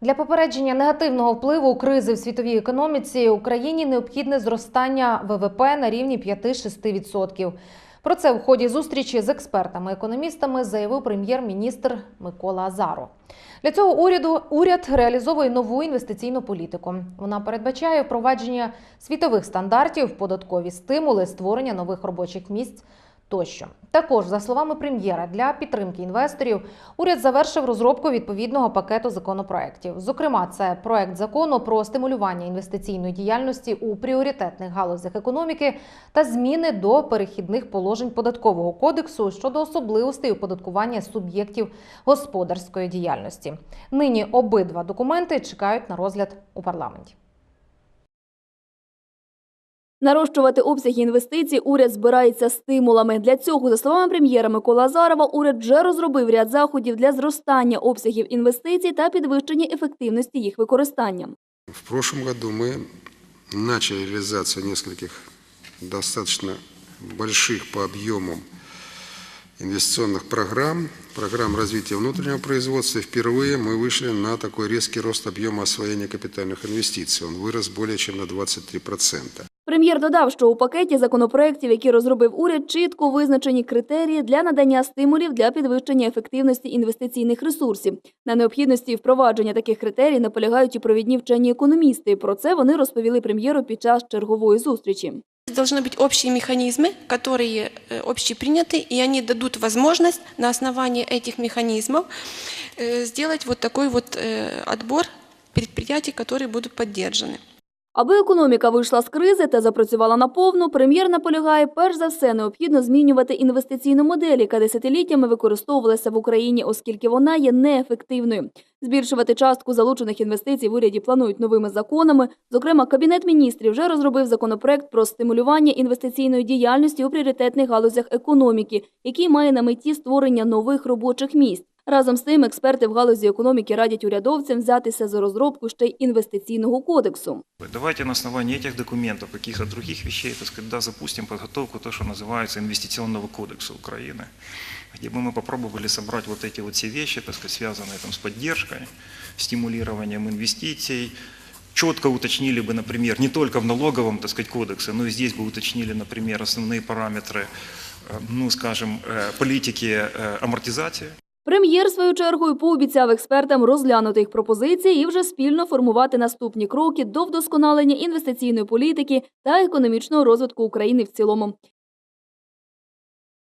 Для попередження негативного впливу кризи в світовій економіці Україні необхідне зростання ВВП на рівні 5-6%. Про це в ході зустрічі з експертами-економістами заявив прем'єр-міністр Микола Азаров. Для цього уряду уряд реалізовує нову інвестиційну політику. Вона передбачає впровадження світових стандартів, податкові стимули, створення нових робочих місць тощо. Також, за словами прем'єра, для підтримки інвесторів уряд завершив розробку відповідного пакету законопроєктів. Зокрема, це проект закону про стимулювання інвестиційної діяльності у пріоритетних галузях економіки та зміни до перехідних положень податкового кодексу щодо особливостей оподаткування суб'єктів господарської діяльності. Нині обидва документи чекають на розгляд у парламенті. Нарощувати обсяги інвестицій уряд збирається стимулами. Для цього, за словами прем'єра Микола Азарова, уряд вже розробив ряд заходів для зростання обсягів інвестицій та підвищення ефективності їх використання. В прошлом году мы начали реализацию нескольких достаточно больших по объемам инвестиционных программ, программ развития внутреннего производства. И впервые мы вышли на такой резкий рост объема освоения капитальных инвестиций. Он вырос более чем на 23%. Прем'єр додав, що у пакеті законопроєктів, які розробив уряд, чітко визначені критерії для надання стимулів для підвищення ефективності інвестиційних ресурсів. На необхідності впровадження таких критерій наполягають і провідні вчені економісти. Про це вони розповіли прем'єру під час чергової зустрічі. Должны быть общие механизмы, которые э, общеприняты, и они дадут возможность на основании этих механизмов э, сделать вот такой вот э, отбор предприятий, которые будут поддержаны. Аби економіка вийшла з кризи та запрацювала наповну, прем'єр наполягає, перш за все необхідно змінювати інвестиційну модель, яка десятиліттями використовувалася в Україні, оскільки вона є неефективною. Збільшувати частку залучених інвестицій в уряді планують новими законами. Зокрема, Кабінет міністрів вже розробив законопроект про стимулювання інвестиційної діяльності у пріоритетних галузях економіки, який має на меті створення нових робочих місць. Разом з тим, експерти в галузі економіки радять урядовцям взятися за розробку ще й інвестиційного кодексу. Давайте на основании этих документов, каких-то других вещей, так сказать, да, запустим подготовку то, что называется инвестиционного кодекса Украины, где бы мы попробовали собрать вот эти вот все вещи, так сказать, связанные там с поддержкой, стимулированием инвестиций, четко уточнили бы, например, не только в налоговом, так сказать, кодексе, но и здесь бы уточнили, например, основные параметры, э, ну, скажем, э, политики э, амортизации. Прем'єр, свою чергою, пообіцяв експертам розглянути їх пропозиції і вже спільно формувати наступні кроки до вдосконалення інвестиційної політики та економічного розвитку України в цілому.